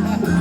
Ha ha ha!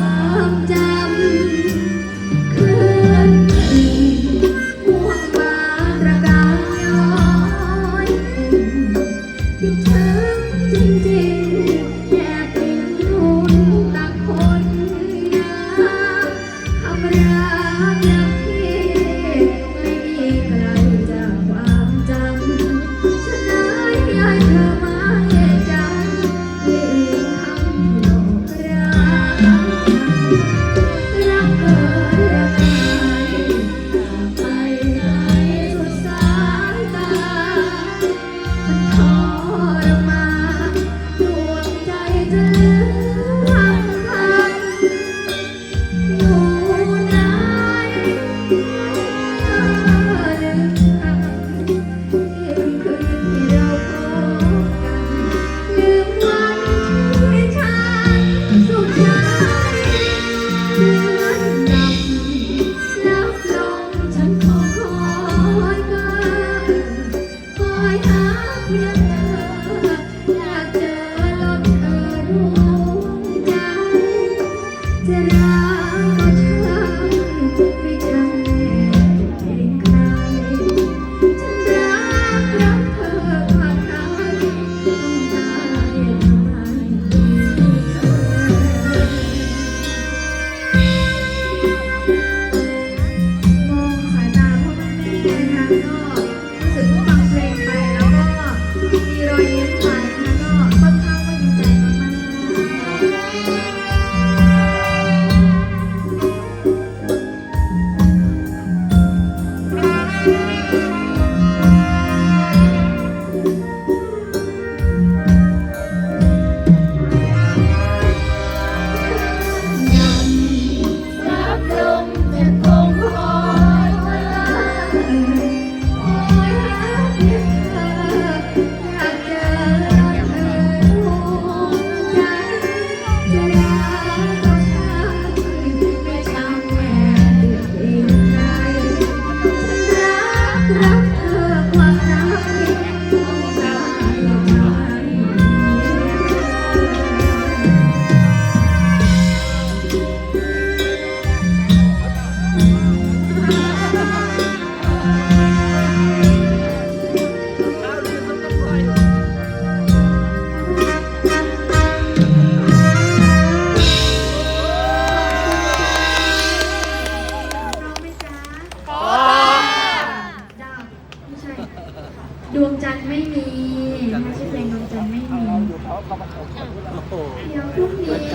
จะ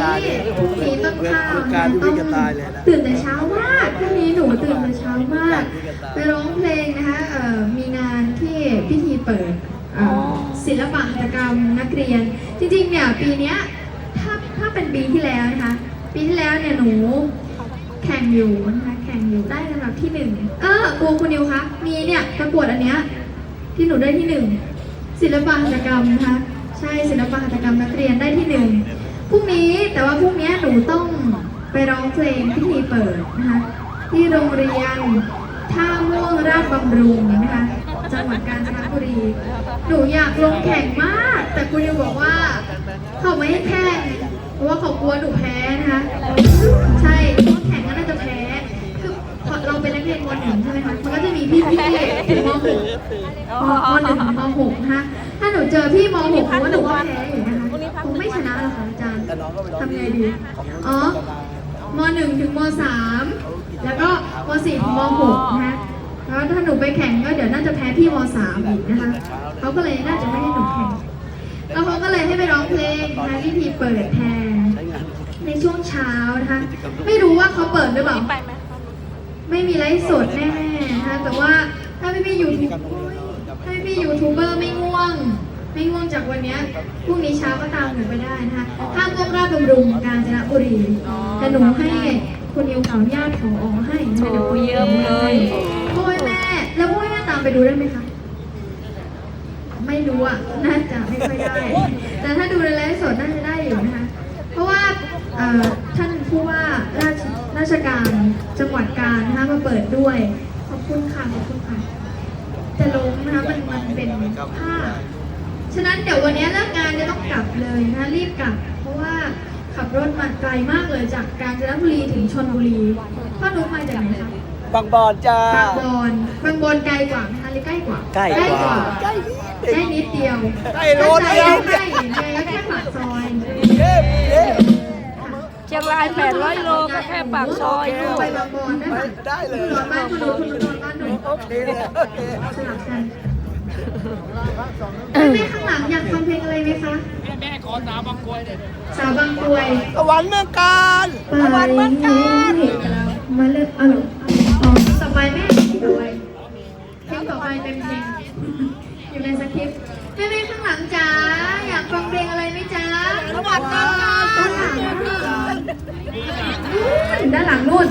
รุ่งนี้เหมือนการเนี่ยพรุ่งนี้ต้นข้าวเหมือนการที่พี่กระต่ายเลยนะตื่นแต่เช้ามากพรุ่งนี้หนูตื่นแต่เช้ามาก ไปร้องเพลงนะคะเอ่อมีงานที่พิธีเปิดเอ่อศิลปะหัตถกรรมนักเรียน จริงๆเนี่ยปีเนี้ยถ้าถ้าเป็นปีที่แล้วนะคะปีที่แล้วเนี่ยหนูแข่งอยู่นะคะแข่งอยู่ได้ลำดับที่หนึ่งเออครูคุณนิวคะมีเนี่ยประกวดอันเนี้ยที่หนูได้ที่หนึ่งศิลปะหัตถกรรมนะคะใช่ศิลปะหัตถกรรมนักเรียนได้ที่หนึ่ง พรุ่งนี้แต่ว่าพรุ่งนี้หนูต้องไปร้องเพลงพิธีเปิดนะคะที่โรงเรียนท่าม่วงราชบำรุงนะคะจังหวัดกาญจนบุรี หนูอยากลงแข่งมาก แต่คุณยังบอกว่า เขาไม่ให้แข่งเพราะว่าเขากลัวหนูแพ้นะคะใช่เพราะแข่งก็น่าจะแพ้คือเราเป็นนักเรียนมหนึ่งใช่ไหมคะมันก็จะมีพี่พี่ถึงมหกมหนึ่งถึงมหกนะคะถ้าหนูเจอพี่มหกหนูว่าหนูก็แพ้อยู่ อาจารย์แต่น้องก็ไปร้องทำไงดี อ๋อมหนึ่งถึงมสามแล้วก็มสี่ถึงมหกนะคะแล้วถ้าหนูไปแข่งก็เดี๋ยวน่าจะแพ้พี่มสามอีกนะคะเขาก็เลยน่าจะไม่ให้หนูแข่งแล้วเขาก็เลยให้ไปร้องเพลงนะคะพิธีเปิดแทนใช้งานในช่วงเช้านะคะไม่รู้ว่าเขาเปิดหรือเปล่าไม่มีไลฟ์สดแน่ๆนะคะแต่ว่าถ้าพี่พี่ยูทูบถ้าพี่พี่ยูทูบเบอร์ไม่ง่วง ไม่ง่วงจากวันเนี้ยพรุ่งนี้เช้าก็ตามหนูไปได้นะคะห้ามง่วงราชบำรุงกาญจนบุรีแต่หนูให้คุณยิวขออนุญาตขออให้นะคะเดี๋ยวคุณโอ้เยี่ยมเลยพ่อแม่ แล้วพ่อแม่ตามไปดูได้ไหมคะ ไม่รู้อะ น่าจะไม่ค่อยได้ แต่ถ้าดูในไลฟ์สดน่าจะได้อยู่นะคะ เพราะว่าเอ่อท่านผู้ว่าราชราชการจังหวัดกาญนะคะมาเปิดด้วย ขอบคุณค่ะ ขอบคุณค่ะจะลงนะคะมันมันเป็นภาพฉะนั้นเดี๋ยววันนี้เลิกงานจะต้องกลับเลยนะคะรีบกลับ เพราะว่า ขับรถมาไกลมากเลยจากกาญจนบุรีถึงชนบุรีพ่อนุ๊กมาจากไหนคะบางบอนจ้าบางบอนบางบอนไกลกว่าไหมคะหรือใกล้กว่าใกล้กว่าใกล้ใกล้นิดเดียวใกล้โลเดียวใกล้ใกล้แค่ปากซอยเย้เย้เชียงราย800โลก็แค่ปากซอยลูกไปบางบอนได้ไหมได้เลยคุณนอนบ้านคุณนุ๊กคุณนุ๊กนอนบ้านหนูโอเคเลยโอเคสลับกันแม่ข้างหลังอยากฟังเพลงอะไรไหมคะแม่ขอสาวบางกรวยสาวบางกรวยสวรรค์เมืองการไปมาเลือกเอาหนูอ๋อต่อไปแม่ต่อไปเพลงต่อไปเป็นเพลงอยู่ในสคริปต์แม่แม่ข้างหลังจ๋าอยากฟังเพลงอะไรไหมจ๊ะสวัสดีค่ะด้านหลังนู่น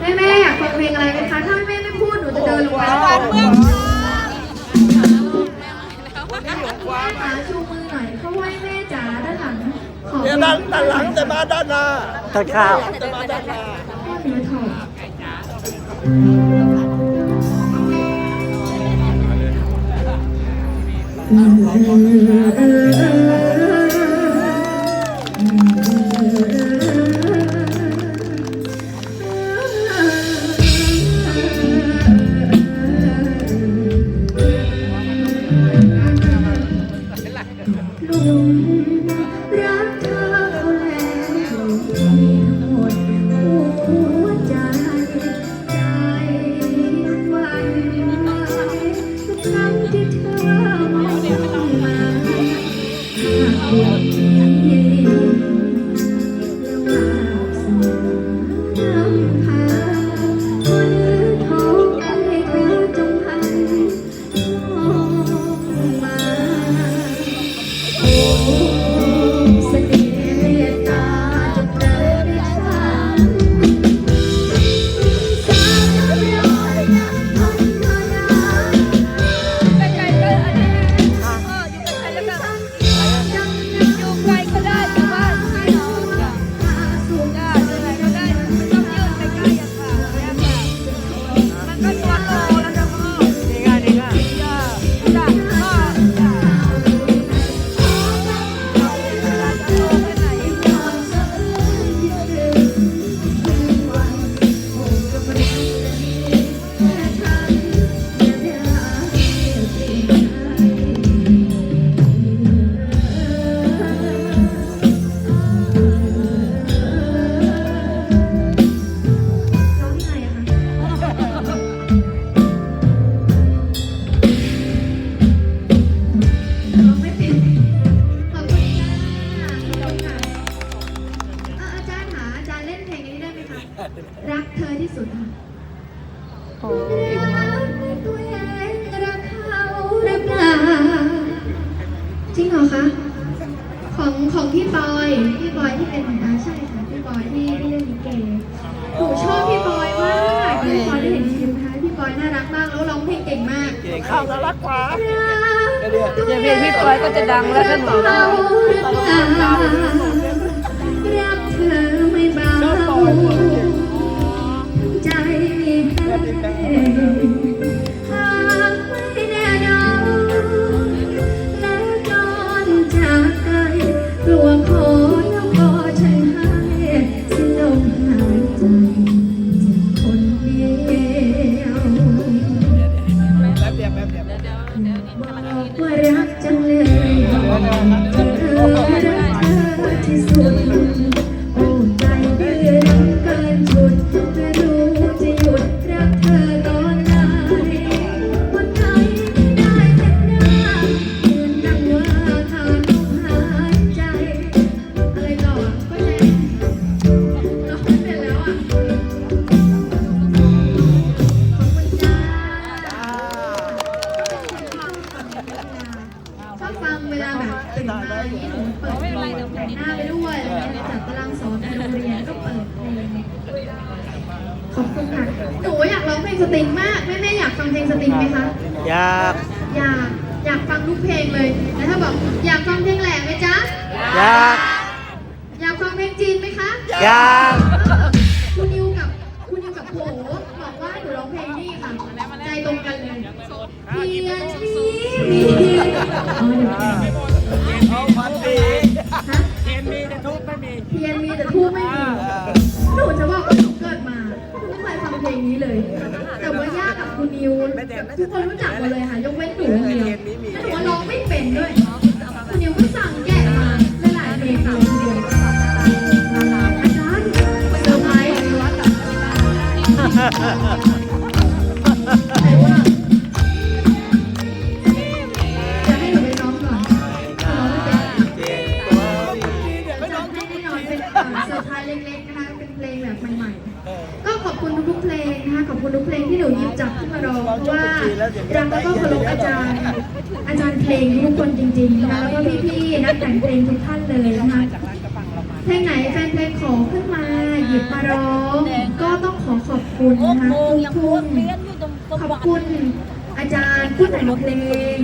แม่แม่อยากฟังเพลงอะไรไหมคะถ้าแม่ไม่พูดหนูจะเดินลงไปสวัสดีค่ะชูมือหน่อยเขาไหว้แม่จ๋าด้านหลัง ขอเนี่ยด้านด้านหลังแต่มาด้านหน้าต้นข้าว แต่มาด้านหน้าหนูถอด ของของพี่บอยพี่บอยที่เป็นอ่าใช่ค่ะพี่บอยที่ที่เล่นลิเกหนูชอบพี่บอยมากพี่บอยได้เห็นคลิปนะคะพี่บอยน่ารักมากแล้วร้องเพลงเก่งมากเก่งข้าวน่ารักกว่าเดี๋ยวเพลงพี่ปอยก็จะดังแล้วถ้าหนูเราหรือเปล่ารักเธอไม่เบาใจให้ ยากอยากฟังเพลงจีนไหมคะอยากคุณนิวกับคุณนิวกับโผบอกว่าหนูร้องเพลงนี่ค่ะใจตรงกันเลยเพียงที่มีอ๋อเดี๋ยวเอาพันดีฮะเทียนมีแต่ทุกไม่มีเทียนมีแต่ทูบไม่มีหนูจะบอกว่าหนูเกิดมาหนูไม่เคยฟังเพลงนี้เลย แต่ว่าย่ากับคุณนิวทุกคนรู้จักหมดเลยค่ะยกเว้นหนูคนเดียวแล้วหนูว่าร้องไม่เป็นด้วย ทุกๆเพลงนะคะขอบคุณทุกเพลงที่หนูหยิบจับขึ้นมาร้องเพราะว่ารักแล้วก็เคารพอาจารย์ อาจารย์เพลงทุกคนจริงๆนะคะแล้วก็พี่ๆนักแต่งเพลงทุกท่านเลยนะคะเพลงไหนแฟนเพลงขอขึ้นมา หยิบมาร้อง ก็ต้องขอขอบคุณนะคะทุกๆขอบคุณอาจารย์ผู้แต่งเพลง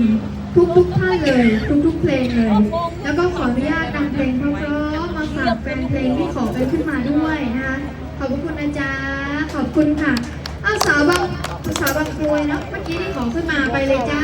ทุกทุกๆท่านเลย ทุกทุกๆเพลงเลย แล้วก็ขออนุญาตนำเพลงเพราะๆมาฝากแฟนเพลงที่ขอไปขึ้นมาด้วยนะคะขอบพระคุณนะจ๊ะขอบคุณค่ะอ้าวสาวบางสาวบางกรวยเนาะเมื่อกี้ที่ขอขึ้นมาไปเลยจ้า